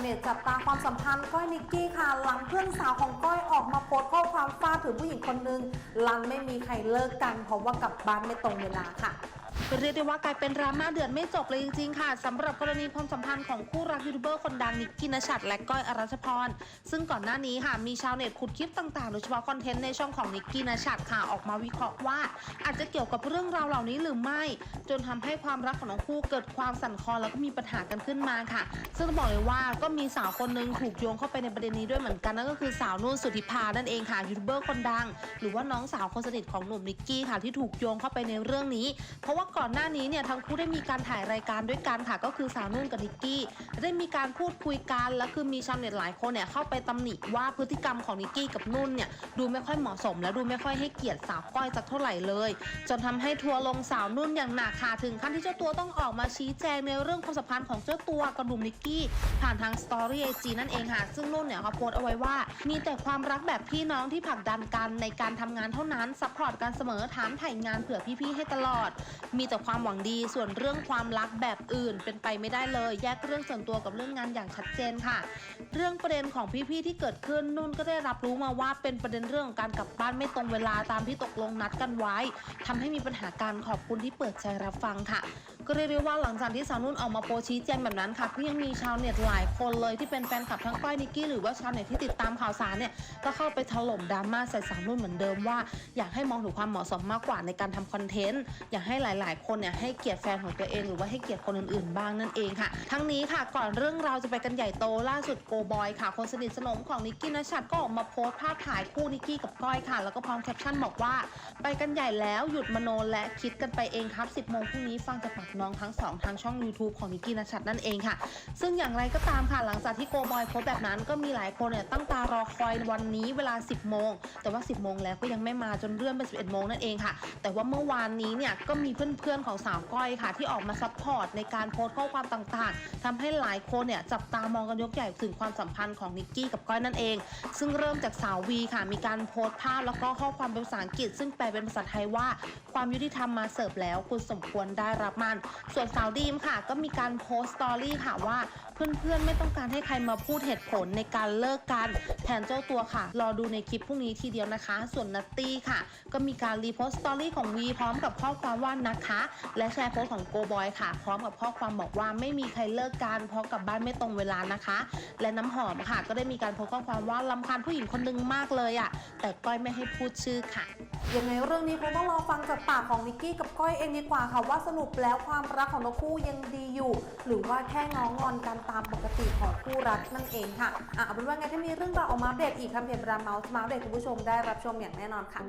เน็ตจับตาความสัมพันธ์ก้อยนิกกี้ค่ะ หลังเพื่อนสาวของก้อยออกมาโพสต์ข้อความฟาดถึงผู้หญิงคนนึงลันไม่มีใครเลิกกันเพราะว่ากลับบ้านไม่ตรงเวลาค่ะ เรียกได้ว่ากลายเป็นดราม่าเดือดไม่จบเลยจริงๆ ค่ะสำหรับกรณีความสัมพันธ์ของคู่รักยูทูบเบอร์คนดังนิกกี้นชัดและก้อยอรัชพร ซึ่งก่อนหน้านี้ค่ะมีชาวเน็ตขุดคลิปต่างๆ โดยเฉพาะคอนเทนต์ในช่องของนิกกี้นชัดค่ะออกมาวิเคราะห์ว่า อาจจะเกี่ยวกับเรื่องราวเหล่านี้หรือไม่ จนทำให้ความรักของทั้งคู่เกิดความสั่นคลอนแล้วก็มีปัญหากันขึ้นมาค่ะ ซึ่งต้องบอกเลยว่าก็มีสาวคนหนึงถูกโยงเข้าไปในประเด็นนี้ด้วยเหมือนกันนั่นก็คือสาวนุ่นสุธิภานั่นเองค่ะยูทูบเบอร์คนดัง หรือว่าน้องสาวคนสนิทของหนุ่มนิกกี้ค่ะที่ถูกโยงเข้าไปในเรื่องนี้ เพราะว่าก่อนหน้านี้เนี่ยทั้งคู่ได้มีการถ่ายรายการด้วยกันค่ะ ก็คือสาวนุ่นกับนิกกี้ได้มีการพูดคุยกันแล้วคือมีชาวเน็ตหลายคนเนี่ยเข้าไปตำหนิว่าพฤติกรรมของนิกกี้กับนุ่นเนี่ยดูไม่ค่อยเหมาะสม และดูไม่ค่อยให้เกียรติสาวก้อยสักเท่าไหร่เลย จนทำให้ทัวร์ลงสาวนุ่นอย่างหนักค่ะถึงขั้นที่เจ้าตัวต้องออกมาชี้แจงในเรื่องความสัมพันธ์ของเจ้าตัวกับหนุ่มนิกกี้ผ่านทางสตอรี่ไอจีนั่นเองค่ะซึ่งนุ่นเนี่ยเขาโพสต์เอาไว้ว่า มีแต่ความรักแบบพี่น้องที่ผลักดันกันในการทำงานเท่านั้นซัพพอร์ตกันเสมอถามถ่ายงานเผื่อพี่ๆให้ตลอดมีแต่ความหวังดีส่วนเรื่องความรักแบบอื่นเป็นไปไม่ได้เลย แยกเรื่องส่วนตัวกับเรื่องงานอย่างชัดเจนค่ะ เรื่องประเด็นของพี่ๆที่เกิดขึ้นนุ่นก็ได้รับรู้มาว่าเป็นประเด็นเรื่องของการกลับบ้านไม่ตรงเวลาตามที่ตกลงนัดกันไว้ทำให้มีปัญหาการขอบคุณที่เปิดใจรับฟังค่ะ ก็เรียกได้ว่าหลังจากที่สาวนุ่นออกมาโพชี้แจงแบบนั้นค่ะก็ยังมีชาวเน็ตหลายคนเลยที่เป็นแฟนคลับทั้งก้อยนิกกี้หรือว่าชาวเน็ตที่ติดตามข่าวสารเนี่ยก็เข้าไปถล่มดราม่าใส่สาวนุ่นเหมือนเดิมว่า อยากให้มองถึงความเหมาะสมมากกว่าในการทำคอนเทนต์อยากให้หลาย ๆ คนเนี่ยให้เกียรติแฟนของตัวเองหรือว่าให้เกียรติคนอื่น ๆ บ้างนั่นเองค่ะ ทั้งนี้ค่ะก่อนเรื่องราวจะไปกันใหญ่โตล่าสุดโกบอยค่ะ คนสนิทสนมของนิกกี้นชัดก็ออกมาโพสต์ภาพถ่ายคู่นิกกี้กับก้อยค่ะ แล้วก็พร้อมแคปชั่นบอกว่า ไปกันใหญ่แล้วหยุดมโนและคิดกันไปเองครับ 10โมงพรุ่งนี้ฟังจากปากน้องทั้งสองทางช่อง YouTube ของนิกกี้นชัดนั่นเองค่ะ ซึ่งอย่างไรก็ตามค่ะหลังจากที่โกบอยโพสแบบนั้นก็มีหลายคนเนี่ยตั้งตารอคอยวันนี้เวลา 10 โมง แต่ว่า 10 โมงแล้วก็ยังไม่มาจนเลื่อนเป็น 11 โมงนั่นเองค่ะ แต่ว่าเมื่อวานนี้เนี่ยก็มีเพื่อนๆของสาวก้อยค่ะ ที่ออกมาซัพพอร์ตในการโพสข้อความต่างๆทำให้หลายคนเนี่ยจับตามองกันยกใหญ่ถึงความสัมพันธ์ของนิกกี้กับก้อยนั่นเอง ซึ่งเริ่มจากสาววีค่ะ มีการโพสภาพแล้วก็ข้อความเป็นภาษาอังกฤษ ซึ่งแปลเป็นภาษาไทยว่า ความยุติธรรมมาเสิร์ฟแล้วคุณสมควรได้รับมันส่วนสาวดีมค่ะ ก็มีการโพสต์สตอรี่ค่ะว่า เพื่อนๆไม่ต้องการให้ใครมาพูดเหตุผลในการเลิกกัน แทนเจ้าตัวค่ะ รอดูในคลิปพรุ่งนี้ทีเดียวนะคะ ส่วนนัตตี้ค่ะ ก็มีการรีโพสต์สตอรี่ของวีพร้อมกับข้อความว่านะคะ และแชร์โพสต์ของโกบอยค่ะ พร้อมกับข้อความบอกว่าไม่มีใครเลิกกันเพราะกลับบ้านไม่ตรงเวลานะคะ และน้ำหอมค่ะ ก็ได้มีการโพสต์ข้อความว่าลำคาญผู้หญิงคนนึงมากเลยอะ่ะแต่ก้อยไม่ให้พูดชื่อค่ะ ยังไงเรื่องนี้คงต้องรอฟังจากปากของนิกกี้กับก้อยเองดีกว่าค่ะว่าสรุปแล้วความรักของทั้งคู่ยังดีอยู่ หรือว่าแค่ง้องอนกันตามปกติของคู่รักนั่นเองค่ะอะเอาเป็นว่าไงถ้ามีเรื่องราวออกมาอัปเดตอีกคำเพจราเมาส์มาอัปเดตคุณผู้ชมได้รับชมอย่างแน่นอนค่ะ